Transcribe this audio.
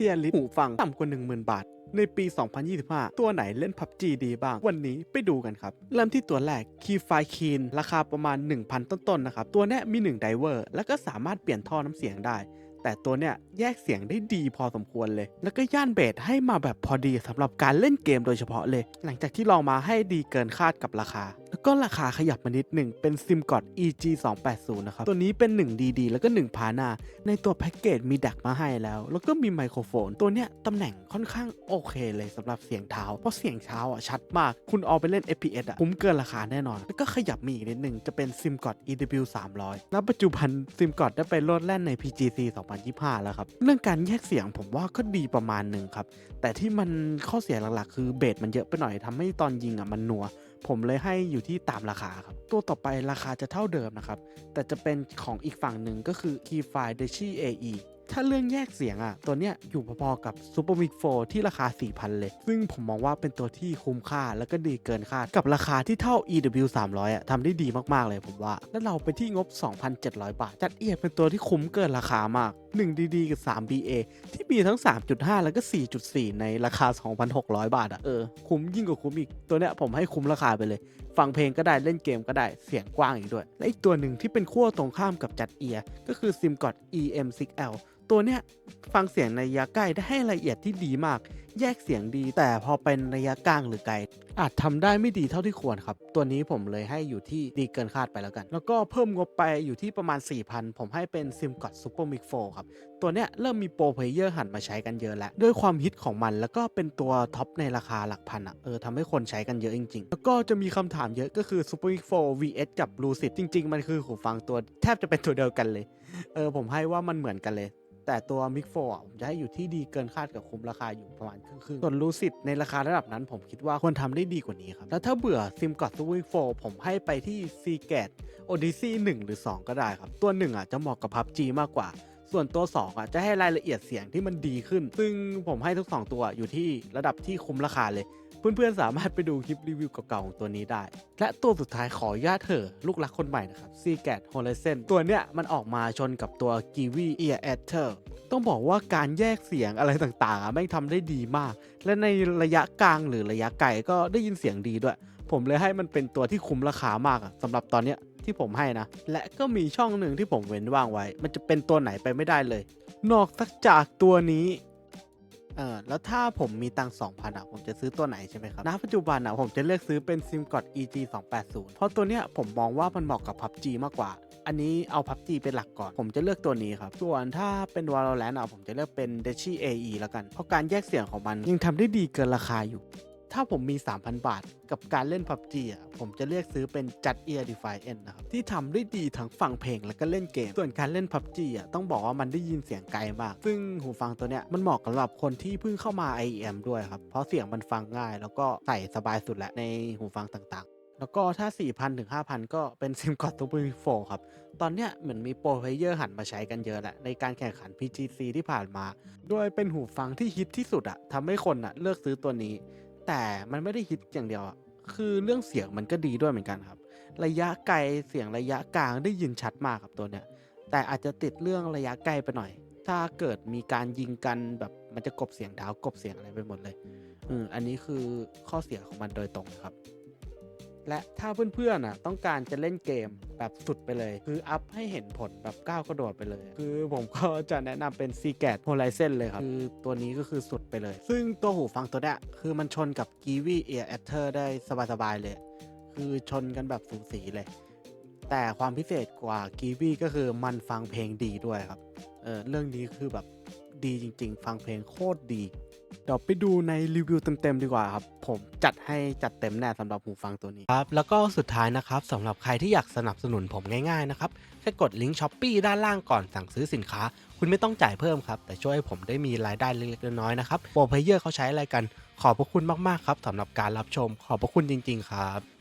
เทียร์ลิสต์หูฟังต่ำกว่า 10,000 บาท ในปี 2025 ตัวไหนเล่น PUBG ดีบ้าง วันนี้ไปดูกันครับ เริ่มที่ตัวแรก Key f i k e e n ราคาประมาณ 1,000 ต้นๆนะครับ ตัวเนี้ยมี1ไดเวอร์แล้วก็สามารถเปลี่ยนท่อน้ำเสียงได้ แต่ตัวเนี้ยแยกเสียงได้ดีพอสมควรเลย แล้วก็ย่านเบสให้มาแบบพอดีสำหรับการเล่นเกมโดยเฉพาะเลย หลังจากที่ลองมาให้ดีเกินคาดกับราคา แล้วก็ราคาขยับมานิดหนึ่งเป็นซิมกอด EG 2 8 0นะครับ ตัวนี้เป็น 1 DD แล้วก็ 1 พานา ในตัวแพ็กเกจมีดักมาให้แล้ว แล้วก็มีไมโครโฟน ตัวเนี้ยตำแหน่งค่อนข้างโอเคเลยสำหรับเสียงเท้า เพราะเสียงเท้าอะชัดมาก คุณเอาไปเล่น FPS อะคุ้มเกินราคาแน่นอน แล้วก็ขยับมีอีกนิดหนึ่งจะเป็นซิมกอด EW 300ณปัจจุบันซิมกอดได้ไปโลดแล่นใน PGC 2025 แล้วครับ เรื่องการแยกเสียงผมว่าก็ดีประมาณหนึ่งครับ แต่ที่มันข้อเสียหลักๆ คือเบสมันเยอะไปหน่อยทำให้ตอนยิงอะมันนัว ผมเลยให้อยู่ที่ตามราคาครับ ตัวต่อไปราคาจะเท่าเดิมนะครับ แต่จะเป็นของอีกฝั่งหนึ่งก็คือ Keyfile d e c i AE ถ้าเรื่องแยกเสียงอะ ตัวเนี้ยอยู่พอๆกับ Super Mic 4 ที่ราคา 4,000 เลย ซึ่งผมมองว่าเป็นตัวที่คุ้มค่าแล้วก็ดีเกินคาด กับราคาที่เท่า EW 300อะทำได้ดีมากๆเลยผมว่า แล้วเราไปที่งบ 2,700 บาท จัดเอียดเป็นตัวที่คุ้มเกินราคามาก1 DD กับ 3 BA ที่มีทั้ง 3.5 แล้วก็ 4.4 ในราคา 2,600 บาทอะเออ คุ้มยิ่งกว่าคุ้มอีก ตัวเนี้ยผมให้คุ้มราคาไปเลย ฟังเพลงก็ได้เล่นเกมก็ได้เสียงกว้างอีกด้วย และอีกตัวหนึ่งที่เป็นขั้วตรงข้ามกับจัดเอียก็คือ SimGod EM6L ตัวเนี้ยฟังเสียงในระยะใกล้ได้ให้ละเอียดที่ดีมาก แยกเสียงดี แต่พอเป็นระยะกลางหรือไกล อาจทำได้ไม่ดีเท่าที่ควรครับ ตัวนี้ผมเลยให้อยู่ที่ดีเกินคาดไปแล้วกัน แล้วก็เพิ่มงบไปอยู่ที่ประมาณ 4,000 ผมให้เป็น SimGod Super Mic 4ครับ ตัวเนี้ยเริ่มมีโปรเพลเยอร์หันมาใช้กันเยอะแล้ว ด้วยความฮิตของมันแล้วก็เป็นตัวท็อปในราคาหลักพันอะเออทำให้คนใช้กันเยอะจริงๆ แล้วก็จะมีคำถามเยอะก็คือ Super Mic 4 VS กับ Lucid จริง ๆ มันคือหูฟังตัวแทบจะเป็นตัวเดียวกันเลยเออผมให้ว่ามันเหมือนกันเลย แต่ตัว Mic 4อะผมจะให้อยู่ที่ดีเกินคาดกับคุ้มราคาอยู่ประมาณครึ่งๆส่วน Lucid ในราคาระดับนั้นผมคิดว่าควรทำได้ดีกว่านี้ครับ แล้วถ้าเบื่อ Sim g o d Super Mic 4ผมให้ไปที่ s e g a t Odyssey 1หรือ 2 ก็ได้ครับ ตัว 1 อะจะเหมาะกับ PUBG มากกว่า ส่วนตัว 2 อะจะให้รายละเอียดเสียงที่มันดีขึ้น ซึ่งผมให้ทั้งสองตัวอยู่ที่ระดับที่คุ้มราคาเลย เพื่อนๆสามารถไปดูคลิปรีวิวเก่าๆของตัวนี้ได้ และตัวสุดท้ายขออนุญาตเถอะลูกรักคนใหม่นะครับ s e g a t Horizon ตัวเนี้ยมันออกมาชนกับตัว g i v i Ear a t e r ต้องบอกว่าการแยกเสียงอะไรต่างๆอะแม่งทำได้ดีมาก และในระยะกลางหรือระยะไกลก็ได้ยินเสียงดีด้วย ผมเลยให้มันเป็นตัวที่คุ้มราคามากสำหรับตอนเนี้ยที่ผมให้นะ และก็มีช่องหนึ่งที่ผมเว้นว่างไว้ มันจะเป็นตัวไหนไปไม่ได้เลย นอกจากตัวนี้ เออแล้วถ้าผมมีตังค์2,000อะผมจะซื้อตัวไหนใช่ไหมครับณปัจจุบันอะผมจะเลือกซื้อเป็นซิมกอด EG 280เพราะตัวเนี้ยผมมองว่ามันเหมาะกับ PUBG มากกว่า อันนี้เอาพับจีเป็นหลักก่อน ผมจะเลือกตัวนี้ครับ ส่วนถ้าเป็น Valorant อะผมจะเลือกเป็น d e c i AE แล้วกัน เพราะการแยกเสียงของมันยังทำได้ดีเกินราคาอยู่ ถ้าผมมี 3,000 บาท กับการเล่น PUBG อะผมจะเลือกซื้อเป็นจัด Ear Defiant นะครับ ที่ทำได้ดีทั้งฟังเพลงและก็เล่นเกม ส่วนการเล่น PUBG อะต้องบอกว่ามันได้ยินเสียงไกลมาก ซึ่งหูฟังตัวเนี้ยมันเหมาะสำหรับคนที่เพิ่งเข้ามา IEM ด้วยครับ เพราะเสียงมันฟังง่าย แล้วก็ใส่สบายสุดแหละในหูฟังต่างๆ แล้วก็ถ้า 4,000ถึง5,000 ก็เป็น SimGod Super Mic 4ครับ ตอนเนี้ยเหมือนมีโปรเพลเยอร์หันมาใช้กันเยอะแหละในการแข่งขัน PGC ที่ผ่านมาโดยเป็นหูฟังที่ฮิตที่สุดอะทำให้คนอะเลือกซื้อตัวนี้ แต่มันไม่ได้ฮิตอย่างเดียวอะคือเรื่องเสียงมันก็ดีด้วยเหมือนกันครับ ระยะไกลเสียงระยะกลางได้ยินชัดมากครับตัวเนี้ย แต่อาจจะติดเรื่องระยะไกลไปหน่อย ถ้าเกิดมีการยิงกันแบบมันจะกบเสียงเท้ากบเสียงอะไรไปหมดเลย อืมอันนี้คือข้อเสียของมันโดยตรงครับ และถ้าเพื่อนๆน่ะต้องการจะเล่นเกมแบบสุดไปเลย คืออัพให้เห็นผลแบบก้าวกระโดดไปเลย คือผมก็จะแนะนำเป็น s e g a t Horizon เลยครับ คือตัวนี้ก็คือสุด ไปเลย ซึ่งตัวหูฟังตัวเนี้ยคือมันชนกับ g i v i Ear a t e r ได้สบายๆเลย คือชนกันแบบสูสีเลย แต่ความพิเศษกว่า g i v i ก็คือมันฟังเพลงดีด้วยครับ เออเรื่องนี้คือแบบดีจริง ๆ ฟังเพลงโคตรดี เดี๋ยวไปดูในรีวิวเต็มๆดีกว่าครับ ผมจัดให้จัดเต็มแน่สำหรับหูฟังตัวนี้ครับแล้วก็สุดท้ายนะครับสำหรับใครที่อยากสนับสนุนผมง่ายๆนะครับแค่กดลิงก์ช้อปปีด้านล่างก่อนสั่งซื้อสินค้า คุณไม่ต้องจ่ายเพิ่มครับ แต่ช่วยให้ผมได้มีรายได้เล็กๆน้อยๆนะครับโปรเพเยอร์เขาใช้อะไรกัน ขอบพระคุณมากๆครับสำหรับการรับชม ขอบพระคุณจริง ๆ ครับ